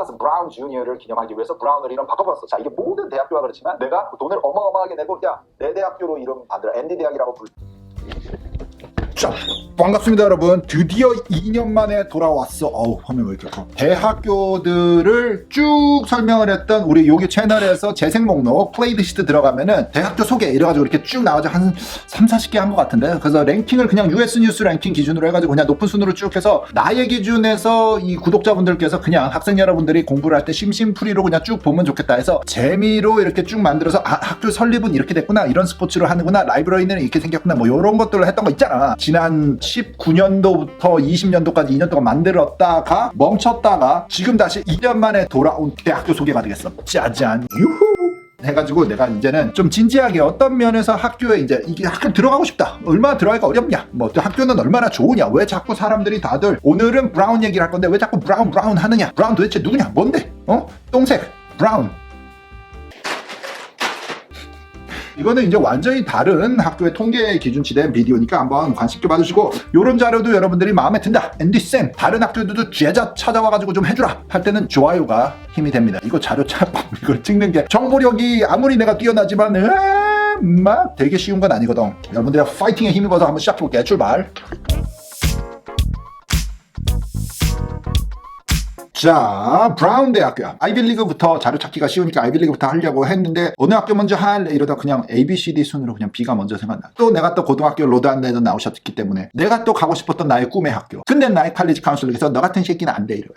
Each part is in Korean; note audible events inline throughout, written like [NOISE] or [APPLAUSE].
니콜라스 브라운 주니어를 기념하기 위해서 브라운을 이름 바꿔봤어. 자, 이게 모든 대학교가 그렇지만 내가 돈을 어마어마하게 내고 야, 내 대학교로 이름 만들어. 앤디 대학이라고 불. 자, 반갑습니다, 여러분. 드디어 2년 만에 돌아왔어. 어우, 화면 왜 이렇게 커? 대학교들을 쭉 설명을 했던 우리 여기 채널에서 재생 목록 플레이리스트 들어가면은 대학교 소개 이래가지고 이렇게 쭉 나와서 한 3, 40개 한 것 같은데. 그래서 랭킹을 그냥 US 뉴스 랭킹 기준으로 해가지고 그냥 높은 순으로 쭉 해서 나의 기준에서 이 구독자분들께서 그냥 학생 여러분들이 공부를 할 때 심심풀이로 그냥 쭉 보면 좋겠다 해서 재미로 이렇게 쭉 만들어서 아, 학교 설립은 이렇게 됐구나. 이런 스포츠를 하는구나. 라이브러리는 이렇게 생겼구나. 뭐 이런 것들을 했던 거 있잖아. 지난 19년도부터 20년도까지 2년 동안 만들었다가 멈췄다가 지금 다시 2년 만에 돌아온 대학교 소개가 되겠어. 짜잔. 유후. 해가지고 내가 이제는 좀 진지하게 어떤 면에서 학교에 이제 이게 학교 들어가고 싶다. 얼마나 들어가기가 어렵냐. 뭐 또 학교는 얼마나 좋으냐. 왜 자꾸 사람들이 다들 오늘은 브라운 얘기를 할 건데 왜 자꾸 브라운 브라운 하느냐. 브라운 도대체 누구냐. 뭔데? 어? 똥색. 브라운. 이거는 이제 완전히 다른 학교의 통계 기준치된 비디오니까 한번 관심 있게 봐주시고 이런 자료도 여러분들이 마음에 든다. 앤디쌤 다른 학교들도 제자 찾아와가지고 좀 해주라. 할 때는 좋아요가 힘이 됩니다. 이거 자료 찾고 [LAUGHS] 이걸 찍는 게 정보력이 아무리 내가 뛰어나지만 막 되게 쉬운 건 아니거든. 여러분들의 파이팅에 힘입어서 한번 시작해볼게요. 출발 자, 브라운 대학교야. 아이빌리그부터 자료 찾기가 쉬우니까 아이빌리그부터 하려고 했는데 어느 학교 먼저 할래 이러다 그냥 A, B, C, D 순으로 그냥 B가 먼저 생각나. 또 내가 또 고등학교 로드안내도 나오셨기 때문에 내가 또 가고 싶었던 나의 꿈의 학교. 근데 나의 칼리지 카운슬에서 너 같은 새끼는 안 돼 이러.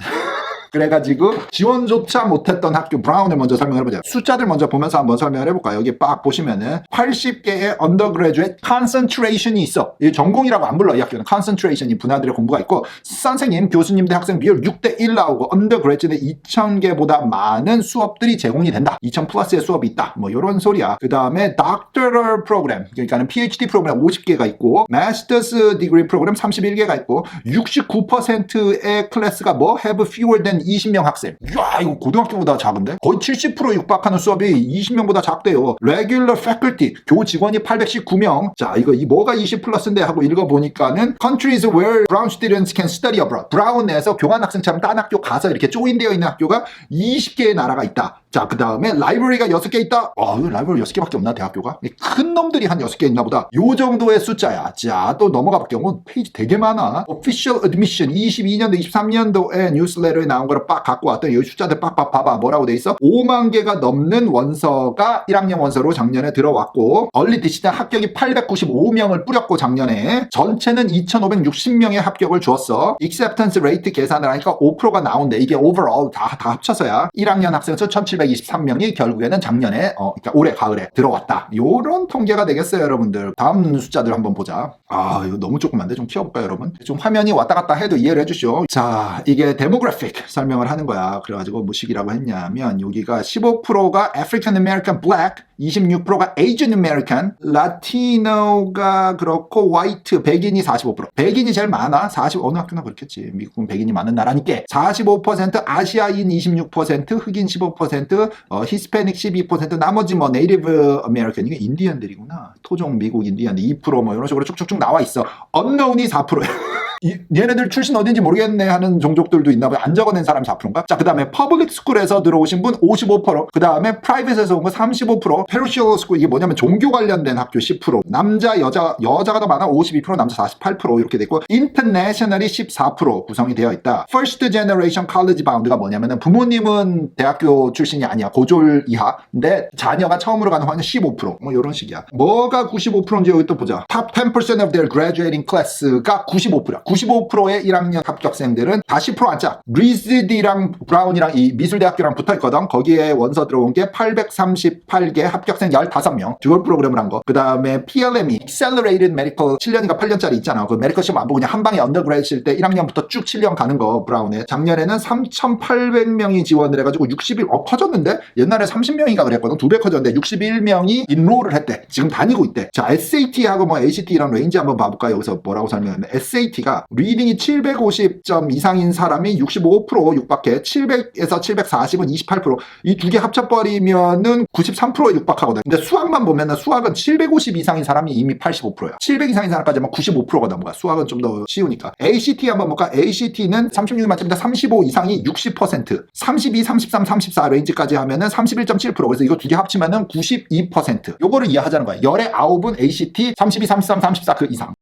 그래가지고 지원조차 못했던 학교 브라운을 먼저 설명해 보자. 숫자들 먼저 보면서 한번 설명을 해볼까요? 여기 빡 보시면은 80개의 undergraduate concentration이 있어. 이 전공이라고 안 불러 이 학교는 concentration이 분야들의 공부가 있고 선생님, 교수님 대 학생 비율 6대 1 나오고 undergraduate 2,000개보다 많은 수업들이 제공이 된다. 2,000 플러스의 수업이 있다. 뭐 이런 소리야. 그 다음에 doctoral program 그러니까는 PhD 프로그램 50개가 있고 master's degree 프로그램 31개가 있고 69%의 클래스가 뭐 have fewer than 20명 학생. 이야 이거 고등학교보다 작은데? 거의 70% 육박하는 수업이 20명보다 작대요. regular faculty 교 직원이 819명. 자 이거 이 뭐가 20 플러스인데 하고 읽어보니까는 countries where brown students can study abroad. 브라운에서 교환 학생처럼 딴 학교 가서 이렇게 조인되어 있는 학교가 20개의 나라가 있다. 자, 그 다음에 라이브러리가 6개 있다? 아, 라이브러리 6개밖에 없나, 대학교가? 큰 놈들이 한 6개 있나 보다. 요 정도의 숫자야. 자, 또 넘어가 볼게요. 뭐, 페이지 되게 많아. Official Admission 22년도, 23년도에 뉴스레터에 나온 거를 빡 갖고 왔더니 이 숫자들 빡빡 봐봐. 뭐라고 돼 있어? 5만 개가 넘는 원서가 1학년 원서로 작년에 들어왔고, 얼리 디시전 합격이 895명을 뿌렸고, 작년에. 전체는 2,560명의 합격을 주었어. Acceptance Rate 계산을 하니까 5%가 나온대. 이게 overall 다, 다 합쳐서야. 1학년 학생 수 1,723명이 결국에는 작년에, 어, 그러니까 올해 가을에 들어왔다. 요런 통계가 되겠어요, 여러분들. 다음 숫자들 한번 보자. 아, 이거 너무 조그만데 좀 키워볼까요, 여러분? 좀 화면이 왔다 갔다 해도 이해를 해주시오. 자, 이게 데모그래픽 설 명을 하는 거야. 그래가지고 무식이라고 했냐면, 여기가 15%가 African American Black, 26%가 Asian American, 라티노가 그렇고 화이트, 백인이 45%. 백인이 제일 많아. 40 어느 학교나 그렇겠지. 미국은 백인이 많은 나라니까. 45% 아시아인 26%, 흑인 15%, 어, 히스패닉 12%, 나머지 뭐 네이티브 아메리칸 이게 인디언들이구나. 토종 미국 인디언 2%뭐 이런 식으로 쭉쭉쭉 나와 있어. 언노운이 4%야. [LAUGHS] 이, 얘네들 출신 어딘지 모르겠네 하는 종족들도 있나 봐요. 안 적어낸 사람이 4%인가? 자, 그 다음에 퍼블릭 스쿨에서 들어오신 분 55%, 그 다음에 프라이빗에서 온 거 35%, 페르시오 스쿨 이게 뭐냐면 종교 관련된 학교 10%, 남자, 여자, 여자가 더 많아 52%, 남자 48% 이렇게 돼 있고, 인터내셔널이 14% 구성이 되어 있다. 퍼스트 제너레이션 칼리지 바운드가 뭐냐면은 부모님은 대학교 출신이 아니야. 고졸 이하. 근데 자녀가 처음으로 가는 확률 15%. 뭐 이런 식이야. 뭐가 95%인지 여기 또 보자. Top 10% of their graduating class가 95%야. 95%의 1학년 합격생들은 다10% 안짝. 리즈디랑 브라운이랑 이 미술대학교랑 붙어 있거든. 거기에 원서 들어온 게 838개 합격생 15명. 듀얼 프로그램을 한 거. 그 다음에 PLME, Accelerated Medical 7년인가 8년짜리 있잖아. 그 메디컬 시험 안 보고 그냥 한 방에 언더그레이드 때 1학년부터 쭉 7년 가는 거 브라운에. 작년에는 3,800명이 지원을 해가지고 60일 어 커졌는데 옛날에 30명인가 그랬거든. 두 배 커졌는데 61명이 인로를 했대. 지금 다니고 있대. 자 SAT하고 뭐 ACT랑 레인지 한번 봐볼까요? 여기서 뭐라고 설명하면 SAT가 리딩이 750점 이상인 사람이 65% 육박해. 700에서 740은 28%. 이 두 개 합쳐버리면은 93%에 육박하거든. 근데 수학만 보면은 수학은 750 이상인 사람이 이미 85%야. 700 이상인 사람까지 하면 95%가 넘어가. 수학은 좀 더 쉬우니까. ACT 한번 볼까? ACT는 36 만점인데 35 이상이 60%. 32, 33, 34 레인지까지 하면은 31.7%. 그래서 이거 두 개 합치면은 92%. 요거를 이해하자는 거야. 열의 9은 ACT 32, 33, 34 그 이상.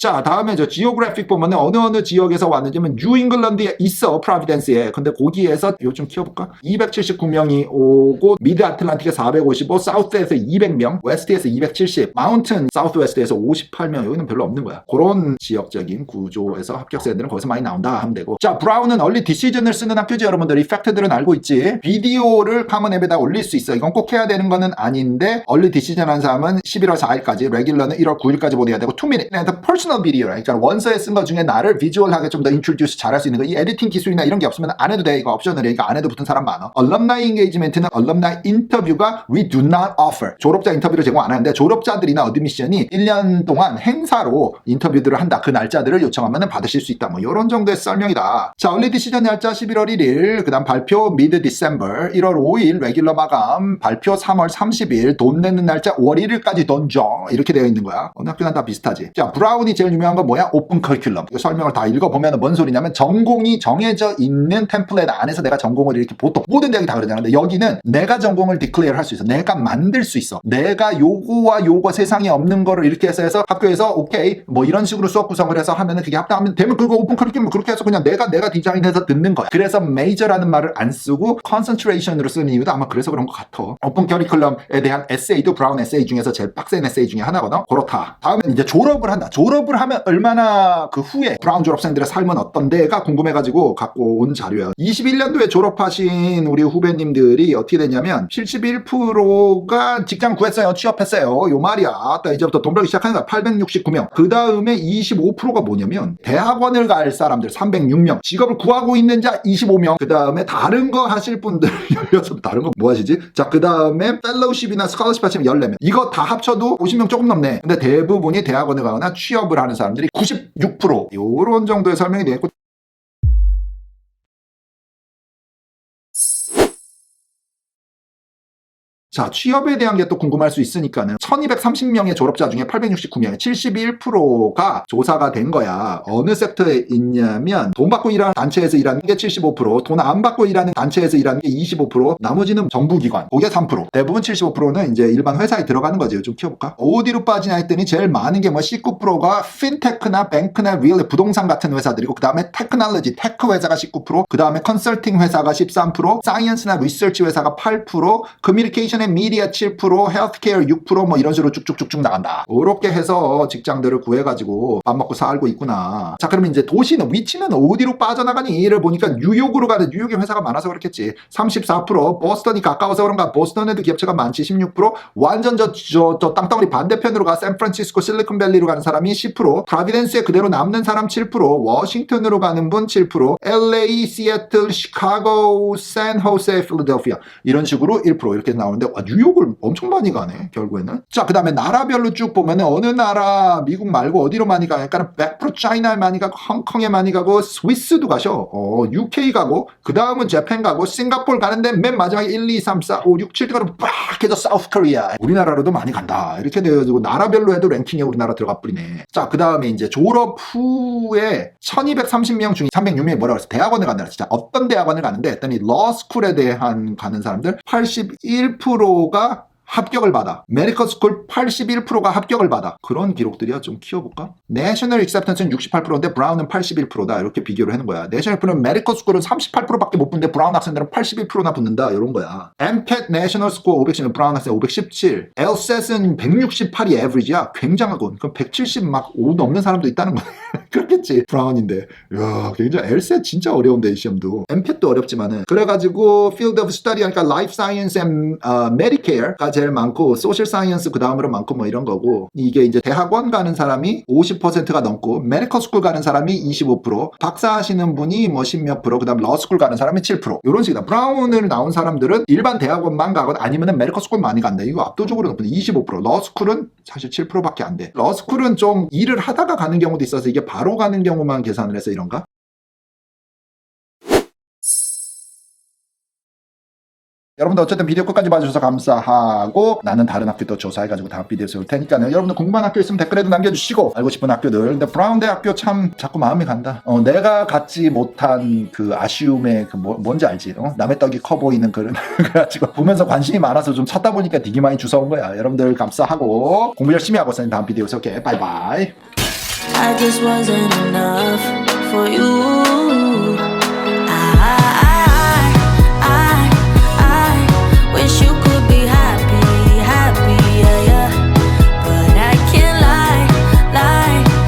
자, 다음에 저 지오그래픽 보면은 어느 어느 지역에서 왔는지면 뉴잉글랜드에 있어, 프라비덴스에. 근데 거기에서 요즘 키워볼까? 279명이 오고, 미드 아틀란틱에 455, 사우스에서 200명, 웨스트에서 270, 마운튼 사우스 웨스트에서 58명. 여기는 별로 없는 거야. 그런 지역적인 구조에서 합격생들은 거기서 많이 나온다 하면 되고. 자, 브라운은 얼리 디시전을 쓰는 학교죠, 여러분들. 이 팩트들은 알고 있지. 비디오를 카먼 앱에다 올릴 수 있어. 이건 꼭 해야 되는 거는 아닌데, 얼리 디시전 한 사람은 11월 4일까지, 레귤러는 1월 9일까지 보내야 되고, 2minute, 퍼스널 비디오 그러니까 원서에 쓴거 중에 나를 비주얼하게 좀 더 인트로듀스 잘할 수 있는 거. 이 에디팅 기술이나 이런 게 없으면 안 해도 돼. 이거 옵셔널이니까 안 해도 붙은 사람 많아. 얼럼나이 인게이지멘트는 얼럼나이 인터뷰가 we do not offer. 졸업자 인터뷰를 제공 안 하는데 졸업자들이나 어드미션이 1년 동안 행사로 인터뷰들을 한다. 그 날짜들을 요청하면 받으실 수 있다. 뭐 이런 정도의 설명이다. 자 얼리 디시전 날짜 11월 1일 그 다음 발표 미드 디셈버 1월 5일 레귤러 마감 발표 3월 30일 돈 내는 날짜 5월 1일까지 던져. 이렇게 되어 있는 거야. 어느 학교나 다 비슷하지. 자 브라운이 제일 유명한 건 뭐야? 오픈 커리큘럼. 설명을 다 읽어보면 뭔 소리냐면 전공이 정해져 있는 템플릿 안에서 내가 전공을 이렇게 보통 모든 대학이 다 그러잖아. 근데 여기는 내가 전공을 디클레어 할수 있어. 내가 만들 수 있어. 내가 요거와 요거 세상에 없는 거를 이렇게 해서 해서 학교에서 오케이 뭐 이런 식으로 수업 구성을 해서 하면은 그게 합당하면 되면 그거 오픈 커리큘럼 그렇게 해서 그냥 내가 내가 디자인해서 듣는 거야. 그래서 메이저라는 말을 안 쓰고 컨센트레이션으로 쓰는 이유도 아마 그래서 그런 것 같아. 오픈 커리큘럼에 대한 에세이도 브라운 에세이 중에서 제일 빡센 에세이 중에 하나거든. 그렇다. 다음에 이제 졸업을 한다. 졸업을 하면 얼마나 그 후에 브라운 졸업생들의 삶은 어떤데가 궁금해가지고 갖고 온 자료야. 21년도에 졸업하신 우리 후배님들이 어떻게 됐냐면 71%가 직장 구했어요. 취업했어요. 요 말이야. 또 이제부터 돈 벌기 시작하는 거야. 869명. 그 다음에 25%가 뭐냐면 대학원을 갈 사람들 306명. 직업을 구하고 있는 자 25명. 그 다음에 다른 거 하실 분들 [LAUGHS] 16. 다른 거 뭐 하시지? 자, 그 다음에 펠로우십이나 스칼러십 하시면 14명. 이거 다 합쳐도 50명 조금 넘네. 근데 대부분이 대학원을 가거나 취업을 하는 사람들이 96% 요런 정도의 설명이 되겠고 자, 취업에 대한 게 또 궁금할 수 있으니까는 1230명의 졸업자 중에 869명의 71%가 조사가 된 거야. 어느 섹터에 있냐면 돈 받고 일하는 단체에서 일하는 게 75%, 돈 안 받고 일하는 단체에서 일하는 게 25%, 나머지는 정부기관, 그게 3%. 대부분 75%는 이제 일반 회사에 들어가는 거지. 좀 키워볼까? 어디로 빠지냐 했더니 제일 많은 게 뭐 19%가 핀테크나 뱅크나 리얼 부동산 같은 회사들이고 그 다음에 테크놀로지, 테크 회사가 19%, 그 다음에 컨설팅 회사가 13%, 사이언스나 리서치 회사가 8%, 커뮤니케이션 의 미디어 7%, 헬스케어 6%뭐 이런 식으로 쭉쭉쭉쭉 나간다. 그렇게 해서 직장들을 구해가지고 밥 먹고 살고 있구나. 자, 그러면 이제 도시는 위치는 어디로 빠져나가니?를 보니까 뉴욕으로 가는 뉴욕에 회사가 많아서 그렇겠지. 34%, 보스턴이 가까워서 그런가 보스턴에도 기업체가 많지 16%, 완전 저, 저, 저 땅덩어리 반대편으로 가 샌프란시스코 실리콘밸리로 가는 사람이 10%, 프라비덴스에 그대로 남는 사람 7%, 워싱턴으로 가는 분 7%, LA, 시애틀, 시카고, 샌호세, 필라델피아 이런 식으로 1% 이렇게 나오는데 와, 뉴욕을 엄청 많이 가네 결국에는. 자 그 다음에 나라별로 쭉 보면은 어느 나라 미국 말고 어디로 많이 가? 약간 100% 차이나에 많이 가고 홍콩에 많이 가고 스위스도 가셔. 어, UK 가고 그 다음은 재팬 가고 싱가폴 가는데 맨 마지막에 1, 2, 3, 4, 5, 6, 7 가면 빡 해서 사우스 코리아 우리나라로도 많이 간다. 이렇게 되어가지고 나라별로 해도 랭킹에 우리나라 들어가 버리네. 자 그 다음에 이제 졸업 후에 1230명 중에 306명이 뭐라고 그랬어? 대학원을 간다 진짜. 어떤 대학원을 가는데 했더니 러스쿨에 대한 가는 사람들 81%가 합격을 받아. 메디컬 스쿨 81%가 합격을 받아. 그런 기록들이야. 좀 키워볼까? 내셔널 익셉턴스는 68%인데 브라운은 81%다. 이렇게 비교를 하는 거야. 내셔널 프는 메디컬 스쿨은 38%밖에 못 붙는데 브라운 학생들은 81%나 붙는다. 이런 거야. MCAT 내셔널 스쿨 510은 브라운 학생 517. LSAT은 168이 에버리지야. 굉장하군. 그럼 170 막 5 넘는 사람도 있다는 거야. 그렇겠지. 브라운인데. 이야, 굉장히 엘셋 진짜 어려운데 이 시험도. 엠펫도 어렵지만은. 그래가지고 field of study 하니까 science and 어, medicare가 제일 많고 social science 그 다음으로 많고 뭐 이런 거고 이게 이제 대학원 가는 사람이 50%가 넘고 medical school 가는 사람이 25% 박사 하시는 분이 뭐 10몇 프로 그다음 러스쿨 가는 사람이 7% 이런 식이다. 브라운을 나온 사람들은 일반 대학원만 가거나 아니면은 메디컬 스쿨 많이 간다. 이거 압도적으로 높은 25%. 러스쿨은 사실 7%밖에 안 돼. 러스쿨은 좀 일을 하다가 가는 경우도 있어서 이게 바로 가는 경우만 계산을 해서 이런가? 여러분들 어쨌든 비디오 끝까지 봐주셔서 감사하고 나는 다른 학교도 조사해가지고 다음 비디오에서 올 테니까요. 여러분들 궁금한 학교 있으면 댓글에도 남겨주시고 알고 싶은 학교들. 근데 브라운 대 학교 참 자꾸 마음이 간다. 어, 내가 갖지 못한 그 아쉬움의 그 뭐, 뭔지 알지? 어? 남의 떡이 커 보이는 그런 [LAUGHS] 그래가지고 보면서 관심이 많아서 좀 찾다 보니까 되게 많이 주워온 거야. 여러분들 감사하고 공부 열심히 하고 있으니 다음 비디오에서 올게. 바이바이. I just wasn't enough for you.